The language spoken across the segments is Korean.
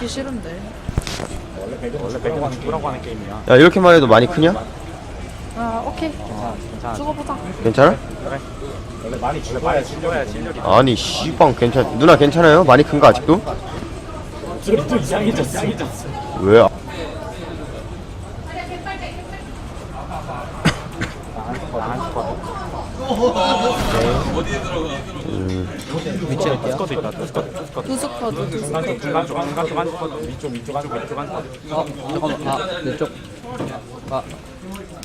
듣기 싫은데. 원래 배경은 누구라고 하는 게임이야. 야 이렇게만 해도 많이 크냐? 아, 오케이. 괜찮아. 죽어보자. 괜찮아? 원래 많이 죽어야 진료야 진료리. 아니 씨방 괜찮 누나 괜찮아요? 많이 큰 거 아직도? 목소리 또 이상해졌어. 이상해졌어. 왜? 스쿼드 있다. 또 스쿼드. 또 스쿼드. 두 스쿼드, 두 스쿼드. 쪽 중간 쪽 중간 쪽한 스쿼드. 위쪽 위쪽 한 위쪽 한 스쿼드. 어 잠깐만 아 내 쪽 아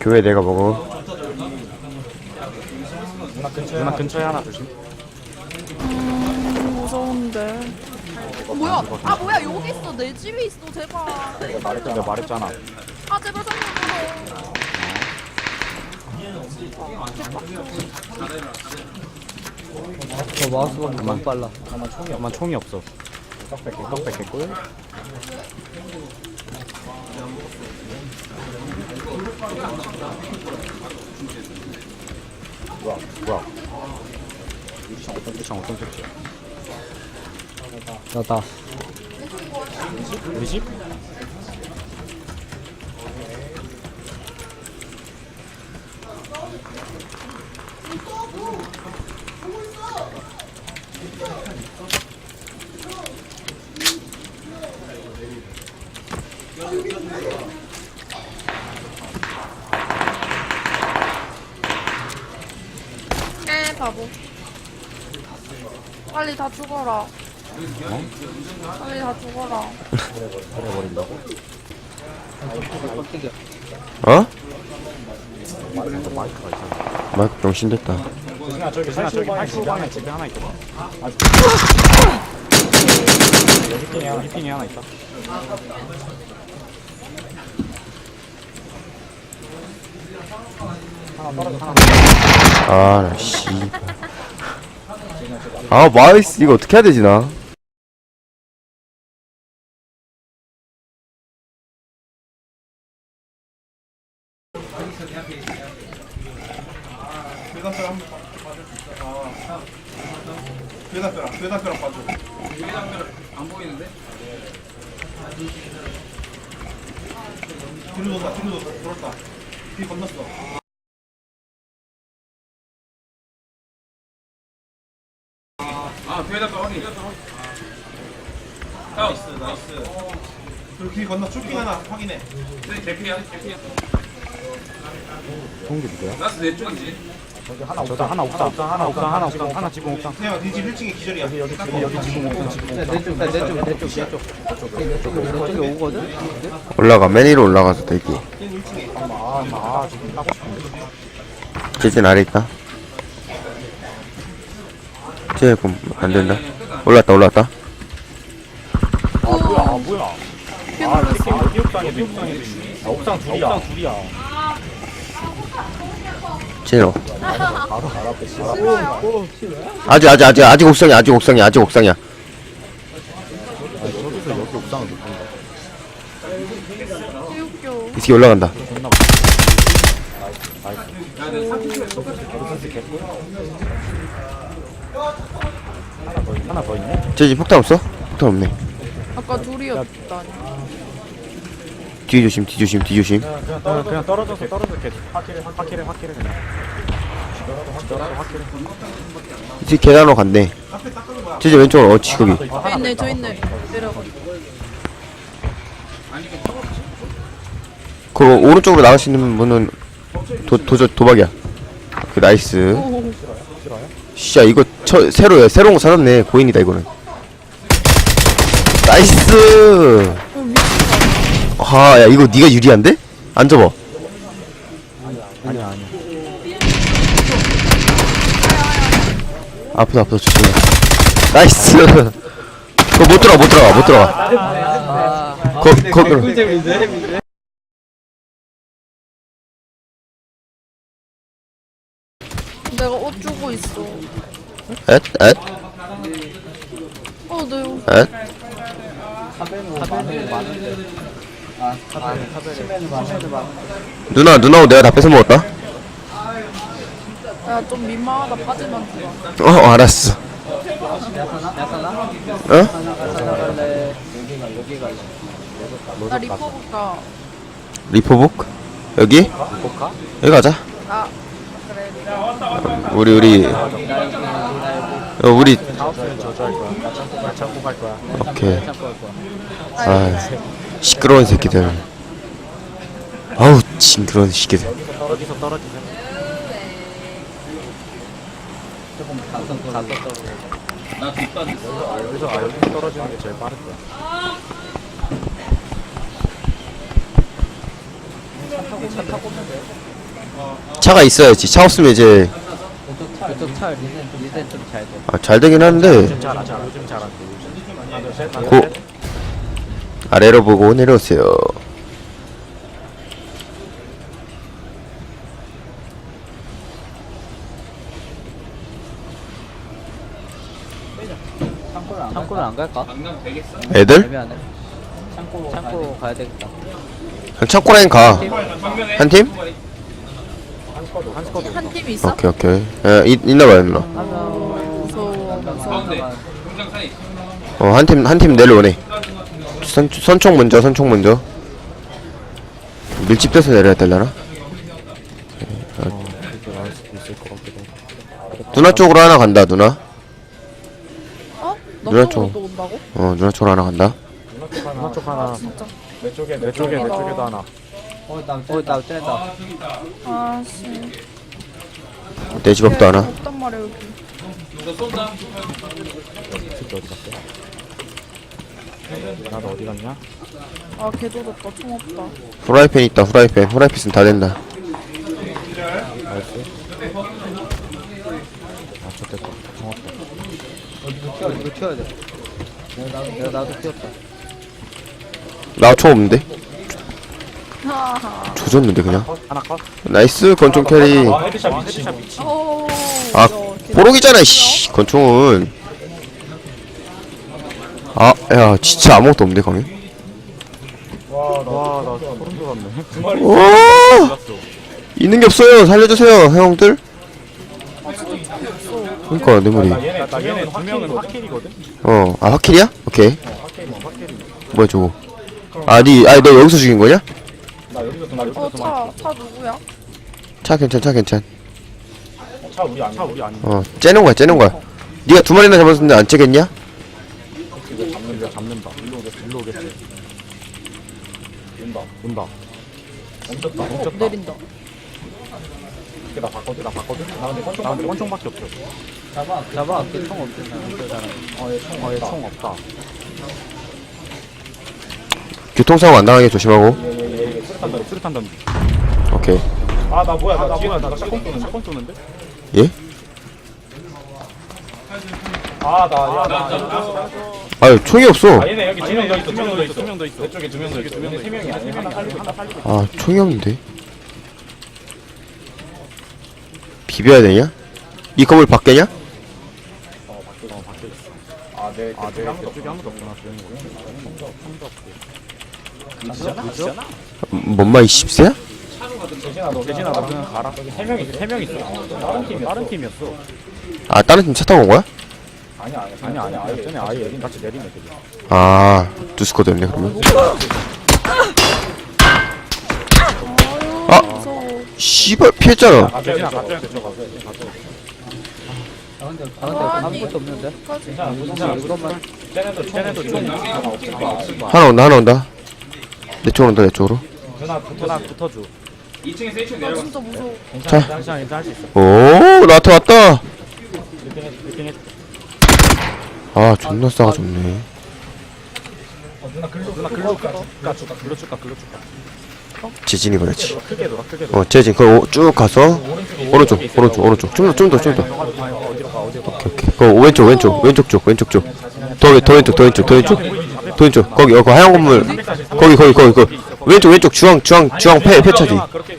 교회 내가 먹어 누나 근처에 누나 근처에 하나 조심. 음, 무서운데. 어, 뭐야? 아, 뭐야? 여기 있어. 내 집에 있어. 제발. 내가 말했잖아. 내가 말했잖아. 아, 제발 살려줘. 저 마우스가 너무 빨라 잠깐만 총이 잠깐만 총이 없어. 떡백 떡백 개꿀. 뭐야 뭐야. 유리창 어떤 유리창 어떤 색이야? 나다 우리 집? 에, 바보. 빨리 다 죽어라. 빨리 다 죽어라. 버려버린다고? 어? 마이크 병신 됐다 조심아 저기 조심아 저기 85방에 집에 하나 있거든. 아직. 여기 핑에 하나 이 핑에 하나 있다. 하나. 아나 씨. 아 마이스 이거 어떻게 해야 되지 나? 뒤로 돈다, 뒤로 돈다, 돌았다. 뒤 건넜어. 아, 괴담벼락 확인. 나이스, 나이스. 그리고 뒤 건너 쇼핑 하나 확인해. 네, 개피야, 개피야. 동기 누구야? 나스 내 쪽이지. 저기 하나 옥상 하나 옥상 하나 옥상 하나 옥상 하나 지붕 옥상. 태양, 뒤집 1층에 기절이야. 여기 여기 여기 지붕 옥상 지붕 옥상. 내쪽 내 쪽 내 쪽 내 쪽 내 쪽에 오거든 올라가 맨 위로 올라가서 대기 아아 지금 따고 싶은데. 제진 아래 있다 쟤 그럼 안 된다 올랐다 올랐다 아 뭐야 아 뭐야. 아 옥상에 옥상에. 아, 옥상 둘이야. 옥상 둘이야. 쟤로 바로 바로 앞에 씨. 아직 아직 아직 아직 옥상이야 아직 옥상이야 아직 옥상이야 저기서 여기 옥상을 못 본다. 개웃겨. 이 새끼 올라간다 더 있- 하나 더 있네. 쟤집 폭탄 없어? 폭탄 없네 아까 둘이었다니. 뒤 조심 뒤 조심 뒤 조심 그냥 그냥, 떨어, 그냥 떨어져서 떨어져 이렇게 확킬해 확킬해 확킬해 그냥. 떨어져 확킬해. 이 새끼 계단으로 간대 쟤 왼쪽으로 어치 거기 아, 저 하나 있네, 더 저. 있네. 내려가. 그 오른쪽으로 나갈 수 있는 분은 도, 도저 도박이야 그 나이스 오, 씨야 이거 처, 새로야 새로운 거 찾았네. 고인이다 이거는. 나이스! 아야 이거 네가 유리한데? 안 접어. 아니야 아니야. 아프다 아프다. 조심해 나이스! 그거 못 들어가 못 들어가 못 들어가. 거 거기로 내가 옷 주고 있어. 앳? 앳? 어, 네. 앳? 누나 누나 옷 내가 다 뺏어 먹었다 야, 좀 민망하다. 빠지만 들어. 어 알았어 어? 어디 갈래? 나 리퍼 볼까 리포북 여기? 여기 가자 아 그래 우리 우리 어, 우리 하우스는 저주할 거야. 나 창고 갈 창고 갈 거야. 오케이. 아 시끄러운 새끼들 아우 징그러운 새끼들 여기서 떨어지세요. 조금 가성 가성 떨어져. 아, 여기서 아 여기서 떨어지는 게 제일 빠를 거야. 차가 있어야지 차 없으면 이제 차 리센 좀 잘 돼. 아, 잘 되긴 하는데 요즘 잘하 잘 요즘 잘한대. 요즘. 하나 둘 셋. 하나 고 둘 셋. 아래로 보고 내려오세요 창고를 안 창고를 안 갈까? 애들 애매하네. 창고 창고 가야 되겠다. 그냥 창고 라인 가 한 팀? 한 스쿼드 한 스쿼드. 한 팀 있어? 오케이 오케이 에, 있, 있나봐요 누나 무서워 무서워 어한 팀 한 팀 내려오네 선, 선총 먼저 선총 먼저 밀집돼서 내려야 되려나? 어, 그렇게 나올 수도 있을 것 같기도. 하고. 누나 쪽으로 하나 간다 누나 어? 너 누나 쪽으로 쪽. 또 온다고? 어 누나 쪽으로 하나 간다 누나 쪽 하나. 진짜 내 쪽에 내 쪽에 내 쪽에도 하나. 어 나 어 나 쟤다. 아씨 내 집 앞도 하나 없단 말이야 여기 새끼 어디 갔어? 나도 어디 갔냐? 아 개도졌다 총 없다 후라이팬 있다 후라이팬 후라이팬 있으면 다 된다 나이스. 아 좋겠다. 고맙다. 튀어 이거 튀어야 돼. 내가 나도 내가 나도 튀었다. 나 총 없는데? 하하 조졌는데 그냥 컷 하나 컷. 나이스 권총 캐리 아 헤드샷 미친. 헤드샷 미친. 오아 뽀록이잖아 씨 권총은 아야 진짜 아무것도 없는데 강에 와나 소름 돋았네. 오. 있는 게 없어요 살려주세요 형들 그니까 내 머리 나 얘네 나 얘네 두 명은 화킬이거든. 어아 화킬이야? 오케이 화킬 뭐 화킬이. 뭐야 저거 아니 아니 너 여기서 죽인 거냐? 나 여기서 나 여기서 어, 차, 차 누구야? 차 괜찮 차 괜찮 차 우리 아니 차 우리 아니. 어 째는 거야 째는 거야 네가 두 마리나 잡았는데 안 째겠냐? 이거 잡는다 잡는다. 일로 오겠지 일로 오겠지. 온다 온다. 멈췄다 어, 멈췄다. 내린다 이렇게 나 바꿔줘 나 바꿔줘. 나 근데 권총 나 근데 권총밖에 없어. 잡아 잡아 걔총 없잖아. 그잖아. 어얘총 없다. 교통사고 안 당하게 조심하고 수류탄 던져 수류탄 던져. 오케이 아 나 뭐야 나 뒤에 나나 샷건 쏘는 샷건 쏘는데? 예? 아나야나 아유 총이 없어 아 얘네 여기 두명 더 있어 두 명 더 있어 두 명 더 있어 내 쪽에 두 명 더 있어 얘네 세 명이 아니야 하나 살리고 하나 살리고 아 총이 없는데 비벼야 되냐? 이 건물 밖에냐? 어 밖에 어 있어 아네 아네 아무도 쪽에 아무도 없구나 뭔마 이 십세야? 대진아 너 대진아 너 그냥 가라. 여기 세 명이 세명 있어. 다른 팀 다른 팀이었어. 아 다른 팀 차 타고 온 거야? 아니야 아니야 아니야 아예 전에 아예 여기 같이 내리네 그게 아 두스코드였네 그러면. 아! 무서워 씨발 피했잖아. 아 대진아 갑자기 그쪽 가서 아아 없는데. 괜찮아 쟤네도 쟤네도 좀 하나 온다 하나 온다 내 쪽으로 온다 내 쪽으로. 누나 붙어 붙어줘 아 진짜 무서워. 자. 괜찮아 괜찮아 괜찮아 할수 있어. 오 나한테 왔다. 1등 해 1등 해. 아 존나 싸가 좋네. 누나 글로 누나 글로 줄까 글로 줄까 글로 줄까 재진이 그랬지. 크게 돌아 크게 돌아. 어 재진 그거 쭉 가서 오른쪽 오른쪽 오른쪽 좀 더 좀 더 좀더. 너가 아, 어디로 가 어디로 가. 오케이 오케이. 그 왼쪽 왼쪽 왼쪽 쪽 왼쪽 쪽더 더 왼쪽 더 왼쪽 더 왼쪽 더 왼쪽 거기 어, 그 하얀 건물 거기 거기 거기 거기 왼쪽 왼쪽 주황 주황 주황 폐 폐차지 그렇게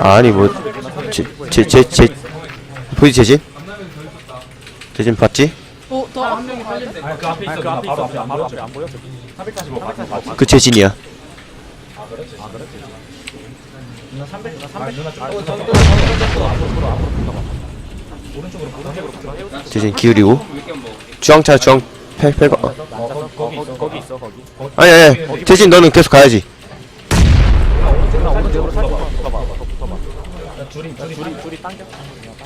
아니 뭐제제제제 보이지 재진 재진 봤지 어, 더한 명이 빨리 아니 그 앞에 있어 그 앞에 바로 앞에 바로 앞에 안 보여 445 445 그 재진이야 누나 300 누나 300 누나 좀 앞으로 앞으로 앞으로 붙어봐 오른쪽으로 오른쪽으로 붙어봐 재진 기울이고 주황차 주황 패 패가 어. 어, 거기 있어 거기 있어 거기. 아니 아니 재진 너는 계속 가야지. 오른쪽으로 살짝 붙어봐 붙어봐. 둘이 둘이 둘이 둘이 당겨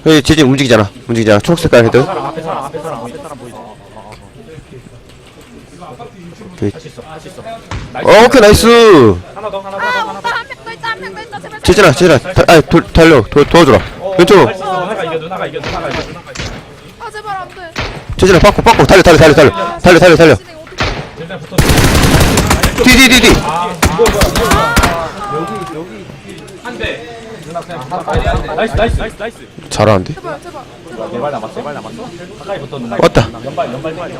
여기 재진 움직이잖아 움직이잖아. 초록 색깔 헤드 사람 앞에 사람 앞에 사람 앞에 사람 보이지? 오케이. 할수 있어 할수 있어. 어, 오케이 나이스. 하나 더 하나 더 아 하나 더. 오빠 한명더 있다 한명더 있다 제발 재진아 재진아. 다, 아니 도, 달려. 도, 도와줘라. 왼쪽으로. 할수 있어 누나가 이겨 누나가 이겨 누나가 이겨 누나가 이겨 아 제발 안돼 재진아 빠꾸 빠꾸 달려 달려 달려 달려 달려 달려 달려 진행 어떻게 일단 붙어 디디디디 나이스 나이스 나이스 나이스 잘하는데 제발 제발 네발 남았어 네발 남았어 가까이 붙어 누나 왔다 연발 연발 연발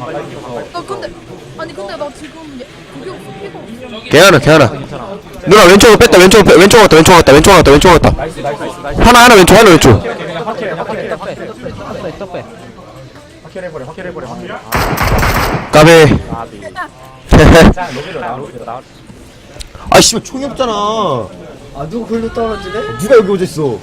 나 근데 아니 근데 나 지금 얘- 그게 없어 개하나 개하나 누나 왼쪽으로 뺐다 왼쪽으로 빼 왼쪽 갔다 왼쪽 갔다 왼쪽 갔다 왼쪽 갔다 나이스 나이스 나이스 하나 하나 왼쪽 하나 왼쪽 그냥 확실해 확실해 떡 빼, 떡 빼, 떡 빼. 확실해버려 확실해버려 확실해. 까베 아비 자 로비로 나 로비로 나아 씨발 총이 없잖아. 아, 누구 글로 떨어지네? 누가 여기 오졌어